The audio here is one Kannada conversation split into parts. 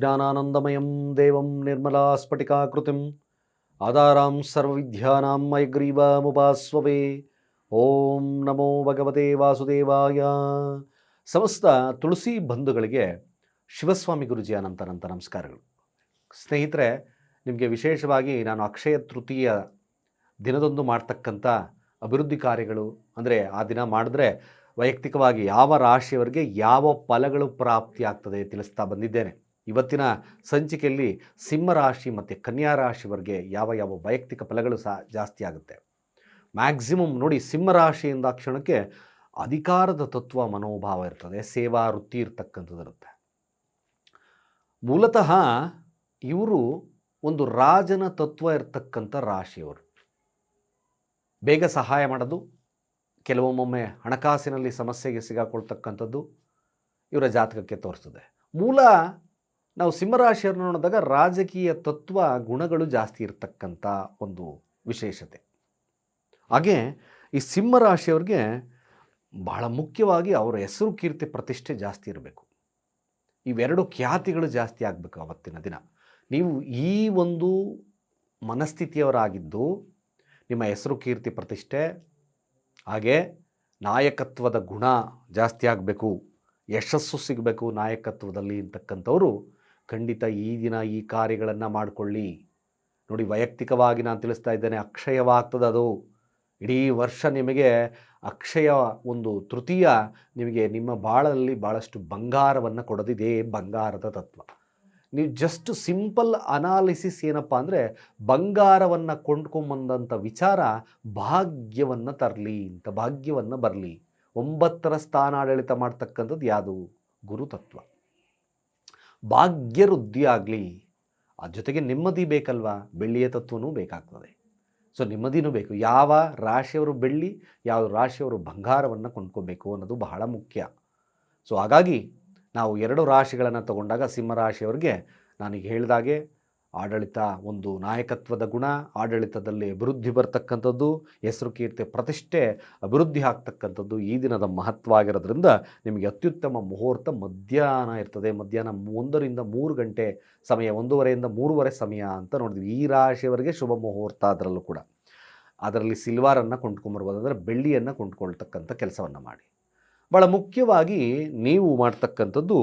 ಜ್ಞಾನಾನಂದಮಯಂ ದೇವಂ ನಿರ್ಮಲಾಸ್ಫಟಿಕಾಕೃತಿಂ ಆಧಾರಾಂ ಸರ್ವವಿದ್ಯಾನಾಂ ಮಯಗ್ರೀವಮುಪಾಸ್ವವೇ ಓಂ ನಮೋ ಭಗವತೆ ವಾಸುದೇವಾಯ ಸಮಸ್ತ ತುಳಸಿ ಬಂಧುಗಳಿಗೆ ಶಿವಸ್ವಾಮಿ ಗುರುಜಿ ಅನಂತ ಅನಂತ ನಮಸ್ಕಾರಗಳು. ಸ್ನೇಹಿತರೆ, ನಿಮಗೆ ವಿಶೇಷವಾಗಿ ನಾನು ಅಕ್ಷಯ ತೃತೀಯ ದಿನದಂದು ಮಾಡ್ತಕ್ಕಂಥ ಅಭಿವೃದ್ಧಿ ಕಾರ್ಯಗಳು, ಅಂದರೆ ಆ ದಿನ ಮಾಡಿದ್ರೆ ವೈಯಕ್ತಿಕವಾಗಿ ಯಾವ ರಾಶಿಯವರಿಗೆ ಯಾವ ಫಲಗಳು ಪ್ರಾಪ್ತಿಯಾಗ್ತದೆ ತಿಳಿಸ್ತಾ ಬಂದಿದ್ದೇನೆ. ಇವತ್ತಿನ ಸಂಚಿಕೆಯಲ್ಲಿ ಸಿಂಹರಾಶಿ ಮತ್ತು ಕನ್ಯಾ ರಾಶಿವರೆಗೆ ಯಾವ ಯಾವ ವೈಯಕ್ತಿಕ ಫಲಗಳು ಸಹ ಜಾಸ್ತಿ ಆಗುತ್ತೆ. ಮ್ಯಾಕ್ಸಿಮಮ್ ನೋಡಿ ಸಿಂಹರಾಶಿಯಿಂದ ಕ್ಷಣಕ್ಕೆ ಅಧಿಕಾರದ ತತ್ವ ಮನೋಭಾವ ಇರ್ತದೆ, ಸೇವಾ ವೃತ್ತಿ ಇರ್ತಕ್ಕಂಥದ್ದು ಇರುತ್ತೆ. ಮೂಲತಃ ಇವರು ಒಂದು ರಾಜನ ತತ್ವ ಇರ್ತಕ್ಕಂಥ ರಾಶಿಯವರು. ಬೇಗ ಸಹಾಯ ಮಾಡೋದು, ಕೆಲವೊಮ್ಮೊಮ್ಮೆ ಹಣಕಾಸಿನಲ್ಲಿ ಸಮಸ್ಯೆಗೆ ಸಿಗಾಕೊಳ್ತಕ್ಕಂಥದ್ದು ಇವರ ಜಾತಕಕ್ಕೆ ತೋರಿಸ್ತದೆ. ಮೂಲ ನಾವು ಸಿಂಹರಾಶಿಯವ್ರನ್ನ ನೋಡಿದಾಗ ರಾಜಕೀಯ ತತ್ವ, ಗುಣಗಳು ಜಾಸ್ತಿ ಇರತಕ್ಕಂಥ ಒಂದು ವಿಶೇಷತೆ. ಹಾಗೆ ಈ ಸಿಂಹರಾಶಿಯವ್ರಿಗೆ ಬಹಳ ಮುಖ್ಯವಾಗಿ ಅವರ ಹೆಸರು ಕೀರ್ತಿ ಪ್ರತಿಷ್ಠೆ ಜಾಸ್ತಿ ಇರಬೇಕು. ಇವೆರಡು ಖ್ಯಾತಿಗಳು ಜಾಸ್ತಿ ಆಗಬೇಕು ಅವತ್ತಿನ ದಿನ. ನೀವು ಈ ಒಂದು ಮನಸ್ಥಿತಿಯವರಾಗಿದ್ದು ನಿಮ್ಮ ಹೆಸರು ಕೀರ್ತಿ ಪ್ರತಿಷ್ಠೆ, ಹಾಗೆ ನಾಯಕತ್ವದ ಗುಣ ಜಾಸ್ತಿ ಆಗಬೇಕು, ಯಶಸ್ಸು ಸಿಗಬೇಕು ನಾಯಕತ್ವದಲ್ಲಿ ಅಂತಕ್ಕಂಥವ್ರು ಖಂಡಿತ ಈ ದಿನ ಈ ಕಾರ್ಯಗಳನ್ನು ಮಾಡಿಕೊಳ್ಳಿ. ನೋಡಿ ವೈಯಕ್ತಿಕವಾಗಿ ನಾನು ತಿಳಿಸ್ತಾ ಇದ್ದೇನೆ, ಅಕ್ಷಯವಾಗ್ತದೆ ಅದು. ಇಡೀ ವರ್ಷ ನಿಮಗೆ ಅಕ್ಷಯ ಒಂದು ತೃತೀಯ ನಿಮಗೆ ನಿಮ್ಮ ಬಾಳಲ್ಲಿ ಭಾಳಷ್ಟು ಬಂಗಾರವನ್ನು ಕೊಡೋದಿದೆ ಬಂಗಾರದ ತತ್ವ. ನೀವು ಜಸ್ಟ್ ಸಿಂಪಲ್ ಅನಾಲಿಸಿಸ್ ಏನಪ್ಪ ಅಂದರೆ ಬಂಗಾರವನ್ನು ಕೊಂಡ್ಕೊಂಬಂದಂಥ ವಿಚಾರ ಭಾಗ್ಯವನ್ನು ತರಲಿ ಅಂತ, ಭಾಗ್ಯವನ್ನು ಬರಲಿ. ಒಂಬತ್ತರ ಸ್ಥಾನಾಡಳಿತ ಮಾಡ್ತಕ್ಕಂಥದ್ದು ಯಾವುದು? ಗುರುತತ್ವ. ಭಾಗ್ಯ ವೃದ್ಧಿ ಆಗಲಿ ಅದ್ರ ಜೊತೆಗೆ ನೆಮ್ಮದಿ ಬೇಕಲ್ವಾ? ಬೆಳ್ಳಿಯ ತತ್ವನೂ ಬೇಕಾಗ್ತದೆ. ಸೊ ನೆಮ್ಮದಿನೂ ಬೇಕು. ಯಾವ ರಾಶಿಯವರು ಬೆಳ್ಳಿ, ಯಾವ ರಾಶಿಯವರು ಬಂಗಾರವನ್ನು ಕೊಂಡ್ಕೋಬೇಕು ಅನ್ನೋದು ಬಹಳ ಮುಖ್ಯ. ಸೊ ಹಾಗಾಗಿ ನಾವು ಎರಡು ರಾಶಿಗಳನ್ನು ತಗೊಂಡಾಗ ಸಿಂಹರಾಶಿಯವ್ರಿಗೆ ನಾನೀಗ ಹೇಳಿದಾಗೆ ಆಡಳಿತ ಒಂದು ನಾಯಕತ್ವದ ಗುಣ, ಆಡಳಿತದಲ್ಲಿ ಅಭಿವೃದ್ಧಿ ಬರ್ತಕ್ಕಂಥದ್ದು, ಹೆಸರು ಕೀರ್ತಿ, ಪ್ರತಿಷ್ಠೆ ಅಭಿವೃದ್ಧಿ ಆಗ್ತಕ್ಕಂಥದ್ದು ಈ ದಿನದ ಮಹತ್ವ ಆಗಿರೋದ್ರಿಂದ ನಿಮಗೆ ಅತ್ಯುತ್ತಮ ಮುಹೂರ್ತ ಮಧ್ಯಾಹ್ನ ಇರ್ತದೆ. ಮಧ್ಯಾಹ್ನ ಒಂದರಿಂದ ಮೂರು ಗಂಟೆ ಸಮಯ, ಒಂದೂವರೆಯಿಂದ ಮೂರುವರೆ ಸಮಯ ಅಂತ ನೋಡಿದ್ವಿ. ಈ ರಾಶಿಯವರಿಗೆ ಶುಭ ಮುಹೂರ್ತ ಅದರಲ್ಲೂ ಕೂಡ. ಅದರಲ್ಲಿ ಸಿಲ್ವಾರನ್ನು ಕೊಂಡ್ಕೊಂಬರ್ಬೋದು. ಅಂದರೆ ಬೆಳ್ಳಿಯನ್ನು ಕೊಂಡ್ಕೊಳ್ತಕ್ಕಂಥ ಕೆಲಸವನ್ನು ಮಾಡಿ. ಭಾಳ ಮುಖ್ಯವಾಗಿ ನೀವು ಮಾಡ್ತಕ್ಕಂಥದ್ದು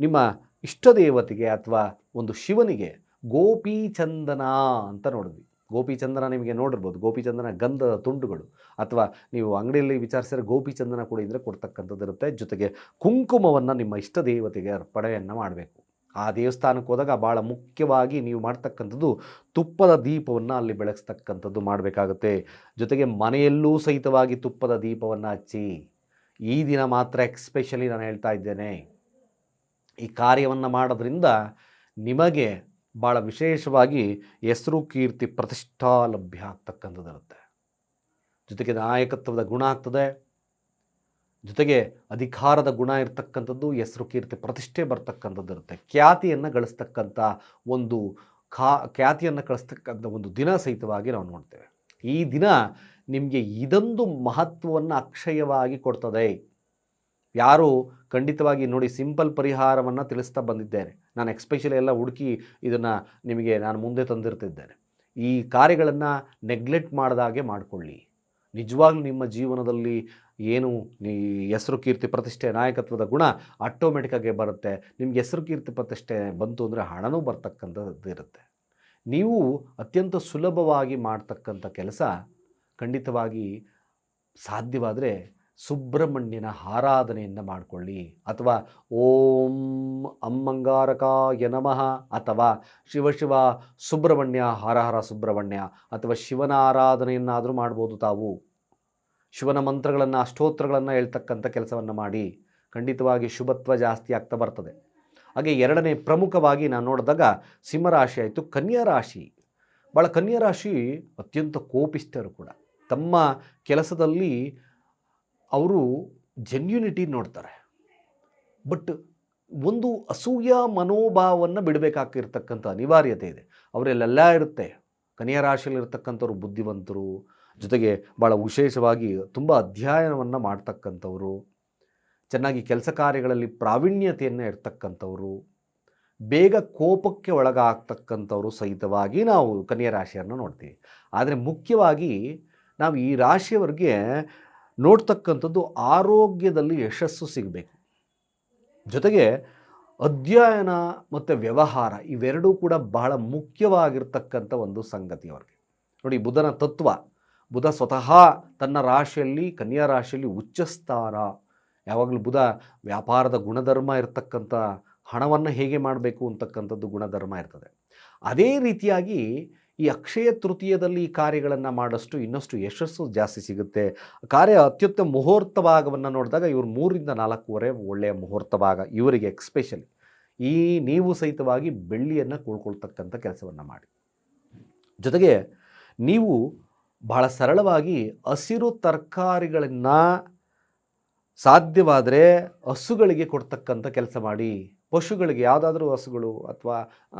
ನಿಮ್ಮ ಇಷ್ಟ ದೇವತೆಗೆ ಅಥವಾ ಒಂದು ಶಿವನಿಗೆ ಗೋಪಿ ಚಂದನ ಅಂತ ನೋಡಿದ್ವಿ. ಗೋಪಿಚಂದನ ನಿಮಗೆ ನೋಡಿರ್ಬೋದು. ಗೋಪಿಚಂದನ ಗಂಧದ ತುಂಡುಗಳು. ಅಥವಾ ನೀವು ಅಂಗಡಿಯಲ್ಲಿ ವಿಚಾರಿಸಿದರೆ ಗೋಪಿಚಂದನ ಕೂಡ ಇದ್ದರೆ ಕೊಡ್ತಕ್ಕಂಥದ್ದು ಇರುತ್ತೆ. ಜೊತೆಗೆ ಕುಂಕುಮವನ್ನು ನಿಮ್ಮ ಇಷ್ಟ ದೇವತೆಗೆ ಅರ್ಪಣೆಯನ್ನು ಮಾಡಬೇಕು. ಆ ದೇವಸ್ಥಾನಕ್ಕೆ ಹೋದಾಗ ಭಾಳ ಮುಖ್ಯವಾಗಿ ನೀವು ಮಾಡ್ತಕ್ಕಂಥದ್ದು ತುಪ್ಪದ ದೀಪವನ್ನು ಅಲ್ಲಿ ಬೆಳೆಸ್ತಕ್ಕಂಥದ್ದು ಮಾಡಬೇಕಾಗುತ್ತೆ. ಜೊತೆಗೆ ಮನೆಯಲ್ಲೂ ಸಹಿತವಾಗಿ ತುಪ್ಪದ ದೀಪವನ್ನು ಹಚ್ಚಿ, ಈ ದಿನ ಮಾತ್ರ ಎಕ್ಸ್ಪೆಷಲಿ ನಾನು ಹೇಳ್ತಾ ಇದ್ದೇನೆ. ಈ ಕಾರ್ಯವನ್ನು ಮಾಡೋದ್ರಿಂದ ನಿಮಗೆ ಭಾಳ ವಿಶೇಷವಾಗಿ ಹೆಸರು ಕೀರ್ತಿ ಪ್ರತಿಷ್ಠಾ ಲಭ್ಯ ಆಗ್ತಕ್ಕಂಥದ್ದು ಇರುತ್ತೆ. ಜೊತೆಗೆ ನಾಯಕತ್ವದ ಗುಣ ಆಗ್ತದೆ. ಜೊತೆಗೆ ಅಧಿಕಾರದ ಗುಣ ಇರ್ತಕ್ಕಂಥದ್ದು, ಹೆಸರು ಕೀರ್ತಿ ಪ್ರತಿಷ್ಠೆ ಬರ್ತಕ್ಕಂಥದ್ದು ಇರುತ್ತೆ. ಖ್ಯಾತಿಯನ್ನು ಗಳಿಸ್ತಕ್ಕಂಥ ಒಂದು ಖಾ ಖ್ಯಾತಿಯನ್ನು ಕಳಿಸ್ತಕ್ಕಂಥ ಒಂದು ದಿನ ಸಹಿತವಾಗಿ ನಾವು ನೋಡ್ತೇವೆ. ಈ ದಿನ ನಿಮಗೆ ಇದೊಂದು ಮಹತ್ವವನ್ನು ಅಕ್ಷಯವಾಗಿ ಕೊಡ್ತದೆ. ಯಾರು ಖಂಡಿತವಾಗಿ ನೋಡಿ ಸಿಂಪಲ್ ಪರಿಹಾರವನ್ನು ತಿಳಿಸ್ತಾ ಬಂದಿದ್ದೇನೆ. ನಾನು ಎಕ್ಸ್ಪೆಷಲಿ ಎಲ್ಲ ಹುಡುಕಿ ಇದನ್ನು ನಿಮಗೆ ನಾನು ಮುಂದೆ ತಂದಿರ್ತಿದ್ದೇನೆ. ಈ ಕಾರ್ಯಗಳನ್ನು ನೆಗ್ಲೆಕ್ಟ್ ಮಾಡಿದಾಗೆ ಮಾಡಿಕೊಳ್ಳಿ. ನಿಜವಾಗ್ಲೂ ನಿಮ್ಮ ಜೀವನದಲ್ಲಿ ಏನು ನೀ ಹೆಸರು ಕೀರ್ತಿ ಪ್ರತಿಷ್ಠೆ ನಾಯಕತ್ವದ ಗುಣ ಆಟೋಮೆಟಿಕ್ಕಾಗಿ ಬರುತ್ತೆ. ನಿಮ್ಗೆ ಹೆಸರು ಕೀರ್ತಿ ಪ್ರತಿಷ್ಠೆ ಬಂತು ಅಂದರೆ ಹಣನೂ ಬರ್ತಕ್ಕಂಥದ್ದು ಇರುತ್ತೆ. ನೀವು ಅತ್ಯಂತ ಸುಲಭವಾಗಿ ಮಾಡ್ತಕ್ಕಂಥ ಕೆಲಸ ಖಂಡಿತವಾಗಿ ಸಾಧ್ಯವಾದರೆ ಸುಬ್ರಹ್ಮಣ್ಯನ ಆರಾಧನೆಯನ್ನು ಮಾಡಿಕೊಳ್ಳಿ. ಅಥವಾ ಓಂ ಅಮ್ಮಂಗಾರಕಾಯ ನಮಃ ಅಥವಾ ಶಿವ ಶಿವ ಸುಬ್ರಹ್ಮಣ್ಯ ಹರ ಹರ ಸುಬ್ರಹ್ಮಣ್ಯ ಅಥವಾ ಶಿವನ ಆರಾಧನೆಯನ್ನಾದರೂ ಮಾಡ್ಬೋದು ತಾವು. ಶಿವನ ಮಂತ್ರಗಳನ್ನು ಅಷ್ಟೋತ್ರಗಳನ್ನು ಹೇಳ್ತಕ್ಕಂಥ ಕೆಲಸವನ್ನು ಮಾಡಿ. ಖಂಡಿತವಾಗಿ ಶುಭತ್ವ ಜಾಸ್ತಿ ಆಗ್ತಾ ಬರ್ತದೆ. ಹಾಗೆ ಎರಡನೇ ಪ್ರಮುಖವಾಗಿ ನಾನು ನೋಡಿದಾಗ ಸಿಂಹರಾಶಿ ಆಯಿತು, ಕನ್ಯಾ ರಾಶಿ. ಭಾಳ ಕನ್ಯಾ ರಾಶಿ ಅತ್ಯಂತ ಕೋಪಿಸ್ತರು ಕೂಡ. ತಮ್ಮ ಕೆಲಸದಲ್ಲಿ ಅವರು ಜೆನ್ಯುನಿಟಿ ನೋಡ್ತಾರೆ. ಬಟ್ ಒಂದು ಅಸೂಯ ಮನೋಭಾವವನ್ನು ಬಿಡಬೇಕಾಗಿರ್ತಕ್ಕಂಥ ಅನಿವಾರ್ಯತೆ ಇದೆ. ಅವರಲ್ಲೆಲ್ಲ ಇರುತ್ತೆ. ಕನ್ಯಾ ರಾಶಿಯಲ್ಲಿರ್ತಕ್ಕಂಥವ್ರು ಬುದ್ಧಿವಂತರು, ಜೊತೆಗೆ ಭಾಳ ವಿಶೇಷವಾಗಿ ತುಂಬ ಅಧ್ಯಯನವನ್ನು ಮಾಡ್ತಕ್ಕಂಥವರು, ಚೆನ್ನಾಗಿ ಕೆಲಸ ಕಾರ್ಯಗಳಲ್ಲಿ ಪ್ರಾವೀಣ್ಯತೆಯನ್ನು ಇರ್ತಕ್ಕಂಥವರು, ಬೇಗ ಕೋಪಕ್ಕೆ ಒಳಗಾಗ್ತಕ್ಕಂಥವರು ಸಹಿತವಾಗಿ ನಾವು ಕನ್ಯಾ ರಾಶಿಯನ್ನು ನೋಡ್ತೀವಿ. ಆದರೆ ಮುಖ್ಯವಾಗಿ ನಾವು ಈ ರಾಶಿಯವರಿಗೆ ನೋಡ್ತಕ್ಕಂಥದ್ದು ಆರೋಗ್ಯದಲ್ಲಿ ಯಶಸ್ಸು ಸಿಗಬೇಕು. ಜೊತೆಗೆ ಅಧ್ಯಯನ ಮತ್ತು ವ್ಯವಹಾರ ಇವೆರಡೂ ಕೂಡ ಬಹಳ ಮುಖ್ಯವಾಗಿರ್ತಕ್ಕಂಥ ಒಂದು ಸಂಗತಿ ಅವ್ರಿಗೆ. ನೋಡಿ ಬುಧನ ತತ್ವ, ಬುಧ ಸ್ವತಃ ತನ್ನ ರಾಶಿಯಲ್ಲಿ, ಕನ್ಯಾ ರಾಶಿಯಲ್ಲಿ ಉಚ್ಚಸ್ಥಾನ ಯಾವಾಗಲೂ ಬುಧ ವ್ಯಾಪಾರದ ಗುಣಧರ್ಮ ಇರತಕ್ಕಂಥ ಹಣವನ್ನು ಹೇಗೆ ಮಾಡಬೇಕು ಅಂತಕ್ಕಂಥದ್ದು ಗುಣಧರ್ಮ ಇರ್ತದೆ. ಅದೇ ರೀತಿಯಾಗಿ ಈ ಅಕ್ಷಯ ತೃತೀಯದಲ್ಲಿ ಈ ಕಾರ್ಯಗಳನ್ನು ಮಾಡಷ್ಟು ಇನ್ನಷ್ಟು ಯಶಸ್ಸು ಜಾಸ್ತಿ ಸಿಗುತ್ತೆ. ಕಾರ್ಯ ಅತ್ಯುತ್ತಮ ಮುಹೂರ್ತ ಭಾಗವನ್ನು ನೋಡಿದಾಗ ಇವರು ಮೂರಿಂದ ನಾಲ್ಕೂವರೆ ಒಳ್ಳೆಯ ಮುಹೂರ್ತ ಭಾಗ ಇವರಿಗೆ ಎಕ್ಸ್ಪೆಷಲಿ ಈ ನೀವು ಸಹಿತವಾಗಿ ಬೆಳ್ಳಿಯನ್ನು ಕೂಳ್ಕೊಳ್ತಕ್ಕಂಥ ಕೆಲಸವನ್ನು ಮಾಡಿ. ಜೊತೆಗೆ ನೀವು ಬಹಳ ಸರಳವಾಗಿ ಹಸಿರು ತರಕಾರಿಗಳನ್ನು ಸಾಧ್ಯವಾದರೆ ಹಸುಗಳಿಗೆ ಕೊಡ್ತಕ್ಕಂಥ ಕೆಲಸ ಮಾಡಿ. ಪಶುಗಳಿಗೆ ಯಾವುದಾದ್ರೂ ಹಸುಗಳು ಅಥವಾ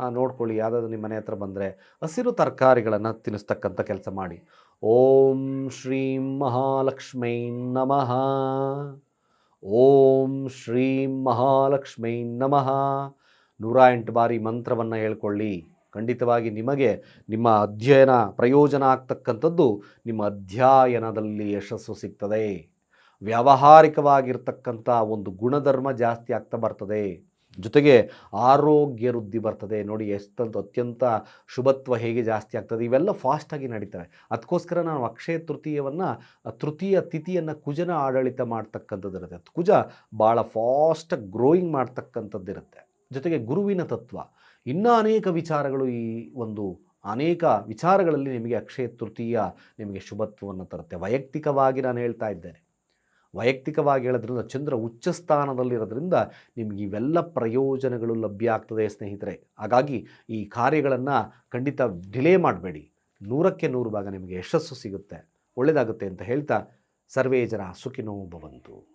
ನೋಡ್ಕೊಳ್ಳಿ ಯಾವುದಾದ್ರೂ ನಿಮ್ಮ ಮನೆ ಹತ್ರ ಬಂದರೆ ಹಸಿರು ತರಕಾರಿಗಳನ್ನು ತಿನ್ನಿಸ್ತಕ್ಕಂಥ ಕೆಲಸ ಮಾಡಿ. ಓಂ ಶ್ರೀಂ ಮಹಾಲಕ್ಷ್ಮೈ ನಮಃ. ಓಂ ಶ್ರೀಂ ಮಹಾಲಕ್ಷ್ಮೈ ನಮಃ. ನೂರ ಎಂಟು ಬಾರಿ ಮಂತ್ರವನ್ನು ಹೇಳ್ಕೊಳ್ಳಿ. ಖಂಡಿತವಾಗಿ ನಿಮಗೆ ನಿಮ್ಮ ಅಧ್ಯಯನ ಪ್ರಯೋಜನ ಆಗ್ತಕ್ಕಂಥದ್ದು ನಿಮ್ಮ ಅಧ್ಯಯನದಲ್ಲಿ ಯಶಸ್ಸು ಸಿಗ್ತದೆ. ವ್ಯಾವಹಾರಿಕವಾಗಿರ್ತಕ್ಕಂಥ ಒಂದು ಗುಣಧರ್ಮ ಜಾಸ್ತಿ ಆಗ್ತಾ ಬರ್ತದೆ. ಜೊತೆಗೆ ಆರೋಗ್ಯ ವೃದ್ಧಿ ಬರ್ತದೆ. ನೋಡಿ ಎಷ್ಟಂತ ಅತ್ಯಂತ ಶುಭತ್ವ ಹೇಗೆ ಜಾಸ್ತಿ ಆಗ್ತದೆ. ಇವೆಲ್ಲ ಫಾಸ್ಟಾಗಿ ನಡೀತವೆ. ಅದಕ್ಕೋಸ್ಕರ ನಾನು ಅಕ್ಷಯ ತೃತೀಯವನ್ನು, ತೃತೀಯ ತಿಥಿಯನ್ನು ಕುಜನ ಆಡಳಿತ ಮಾಡ್ತಕ್ಕಂಥದ್ದು ಇರುತ್ತೆ ಕುಜ ಭಾಳ ಫಾಸ್ಟಾಗಿ ಗ್ರೋಯಿಂಗ್ ಮಾಡ್ತಕ್ಕಂಥದ್ದು ಇರುತ್ತೆ ಜೊತೆಗೆ ಗುರುವಿನ ತತ್ವ. ಇನ್ನೂ ಅನೇಕ ವಿಚಾರಗಳು ಈ ಒಂದು ಅನೇಕ ವಿಚಾರಗಳಲ್ಲಿ ನಿಮಗೆ ಅಕ್ಷಯ ತೃತೀಯ ನಿಮಗೆ ಶುಭತ್ವವನ್ನು ತರುತ್ತೆ. ವೈಯಕ್ತಿಕವಾಗಿ ನಾನು ಹೇಳ್ತಾ ಇದ್ದೇನೆ. ವೈಯಕ್ತಿಕವಾಗಿ ಹೇಳೋದ್ರಿಂದ, ಚಂದ್ರ ಉಚ್ಚ ಸ್ಥಾನದಲ್ಲಿರೋದ್ರಿಂದ ನಿಮಗೆ ಇವೆಲ್ಲ ಪ್ರಯೋಜನಗಳು ಲಭ್ಯ ಆಗ್ತದೆ ಸ್ನೇಹಿತರೆ. ಹಾಗಾಗಿ ಈ ಕಾರ್ಯಗಳನ್ನು ಖಂಡಿತ ಡಿಲೇ ಮಾಡಬೇಡಿ. ನೂರಕ್ಕೆ ನೂರು ಭಾಗ ನಿಮಗೆ ಯಶಸ್ಸು ಸಿಗುತ್ತೆ. ಒಳ್ಳೆಯದಾಗುತ್ತೆ ಅಂತ ಹೇಳ್ತಾ ಸರ್ವೇ ಜನ ಸುಖಿನೋ ಭವಂತು.